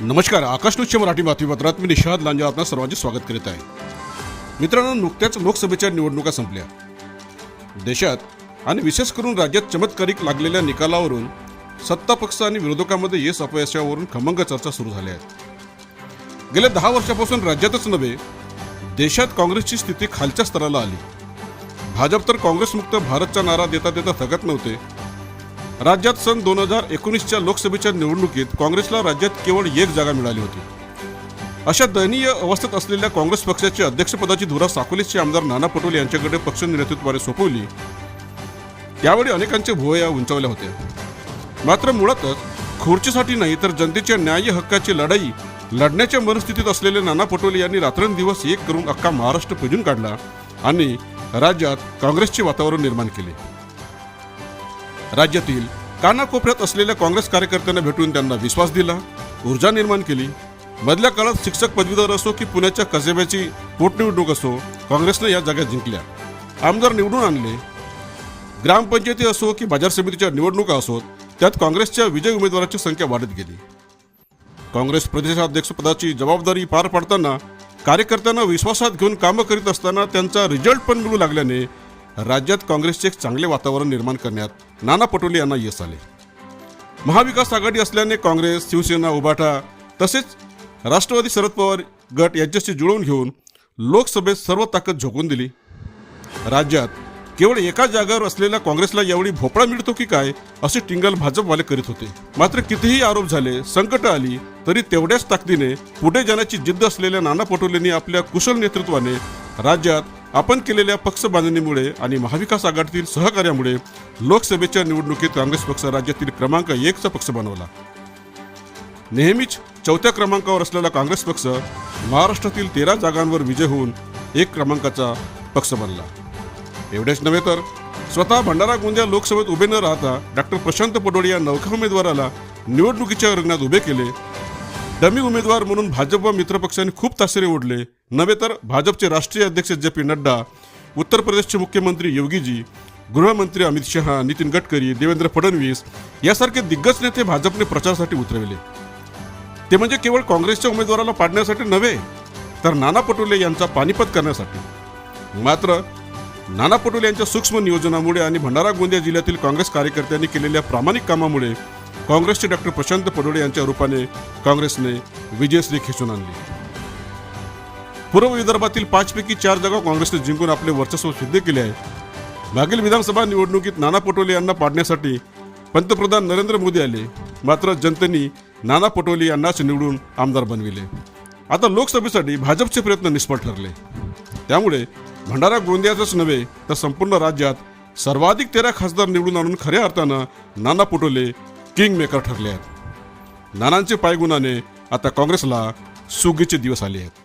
नमस्कार आकाश न्यूजच्या मराठी बातमीपत्रात मी निषाद लांजा आपल्या सर्वांचे स्वागत करीत आहे. मित्रांनो नुकत्याच लोकसभेच्या निवडणुका संपल्या. देशात आणि विशेष करून राज्यात चमत्कारिक लागलेल्या निकालावरून सत्ता पक्ष आणि विरोधकांमध्ये येस अपयशावरून खमंग चर्चा सुरू झाल्या आहेत गेल्या दहा वर्षापासून राज्यातच नव्हे देशात काँग्रेसची स्थिती खालच्या स्तराला आली. भाजप तर काँग्रेसमुक्त भारतचा नारा देता देता थकत नव्हते राज्यात सन दोन हजार एकोणीसच्या लोकसभेच्या निवडणुकीत काँग्रेसला राज्यात केवळ एक जागा मिळाली होती. अशा दयनीय अवस्थेत असलेल्या काँग्रेस पक्षाची अध्यक्षपदाची धुरा साकोलीचे आमदार नाना पटोले यांच्याकडे पक्ष नेतृत्वाने सोपवली. त्यावेळी अनेकांच्या भुवया उंचावल्या होत्या. मात्र मुळातच खुर्चीसाठी नाही तर जनतेच्या न्याय्य हक्काची लढाई लढण्याच्या मनस्थितीत असलेले नाना पटोले यांनी रात्रंदिवस एक करून अख्खा महाराष्ट्र पिजून काढला आणि राज्यात काँग्रेसचे वातावरण निर्माण केले. राज्यातील कानाकोपऱ्यात असलेल्या काँग्रेस कार्यकर्त्यांना भेटून त्यांना विश्वास दिला ऊर्जा निर्माण केली. मधल्या काळात शिक्षक पदवीधर असो की पुण्याच्या कसब्याची पोटनिवडणूक असो काँग्रेसने या जागा जिंकल्या. आमदार निवडून आणले. ग्रामपंचायती असो की बाजार समितीच्या निवडणुका असोत त्यात काँग्रेसच्या विजय उमेदवाराची संख्या वाढत गेली. काँग्रेस प्रदेशाध्यक्षपदाची जबाबदारी पार पाडताना कार्यकर्त्यांना विश्वासात घेऊन कामं करीत असताना त्यांचा रिझल्ट पण मिळू लागल्याने राज्यात काँग्रेसचे एक चांगले वातावरण निर्माण करण्यात नाना पटोले यांना यश आले. महाविकास आघाडी असल्याने काँग्रेस शिवसेना उभाटा तसेच राष्ट्रवादी शरद पवार गट यांच्याशी जुळवून घेऊन लोकसभेत सर्व ताकद झोकून दिली. राज्यात केवळ एका जागावर असलेल्या काँग्रेसला यावेळी भोपळा मिळतो की काय असे टिंगल भाजपवाले करीत होते. मात्र कितीही आरोप झाले संकट आली तरी तेवढ्याच ताकदीने पुढे जाण्याची जिद्द असलेल्या नाना पटोलेंनी आपल्या कुशल नेतृत्वाने राज्यात आपण केलेल्या पक्ष बांधणीमुळे आणि महाविकास आघाडीतील सहकार्यामुळे लोकसभेच्या निवडणुकीत काँग्रेस पक्ष राज्यातील क्रमांक एकचा पक्ष बनवला. नेहमीच चौथ्या क्रमांकावर असलेला काँग्रेस पक्ष महाराष्ट्रातील तेरा जागांवर विजय होऊन एक क्रमांकाचा पक्ष बनला. एवढेच नव्हे तर स्वतः भंडारा गोंदिया लोकसभेत उभे न राहता डॉक्टर प्रशांत पडोळे या नवख्या उमेदवाराला निवडणुकीच्या रिंगणात उभे केले. डमी उमेदवार म्हणून भाजप व मित्रपक्षांनी खूप तासरे ओढले. नव्हे तर भाजपचे राष्ट्रीय अध्यक्ष जे पी नड्डा उत्तर प्रदेशचे मुख्यमंत्री योगीजी गृहमंत्री अमित शहा नितीन गडकरी देवेंद्र फडणवीस यासारखे दिग्गज नेते भाजपने प्रचारासाठी उतरविले. ते म्हणजे केवळ काँग्रेसच्या उमेदवाराला पाडण्यासाठी नव्हे तर नाना पटोले यांचा पानिपत करण्यासाठी. मात्र नाना पटोले यांच्या सूक्ष्म नियोजनामुळे आणि भंडारा गोंदिया जिल्ह्यातील काँग्रेस कार्यकर्त्यांनी केलेल्या प्रामाणिक कामामुळे काँग्रेसचे डॉक्टर प्रशांत पटोले यांच्या रूपाने काँग्रेसने विजयश्री खेचून आणली. पूर्व विदर्भातील पाचपैकी चार जागा काँग्रेसने जिंकून आपले वर्चस्व सिद्ध केले आहे. मागील विधानसभा निवडणुकीत नाना पटोले यांना पाडण्यासाठी पंतप्रधान नरेंद्र मोदी आले. मात्र जनतेने नाना पटोले यांनाच निवडून आमदार बनविले. आता लोकसभेसाठी भाजपचे प्रयत्न निष्फळ ठरले. त्यामुळे भंडारा गोंदियातच नव्हे तर संपूर्ण राज्यात सर्वाधिक तेरा खासदार निवडून आणून खऱ्या अर्थानं नाना पटोले किंग मेकर ठरले आहेत. नानांचे पायगुणाने आता काँग्रेसला सुगीचे दिवस आले आहेत.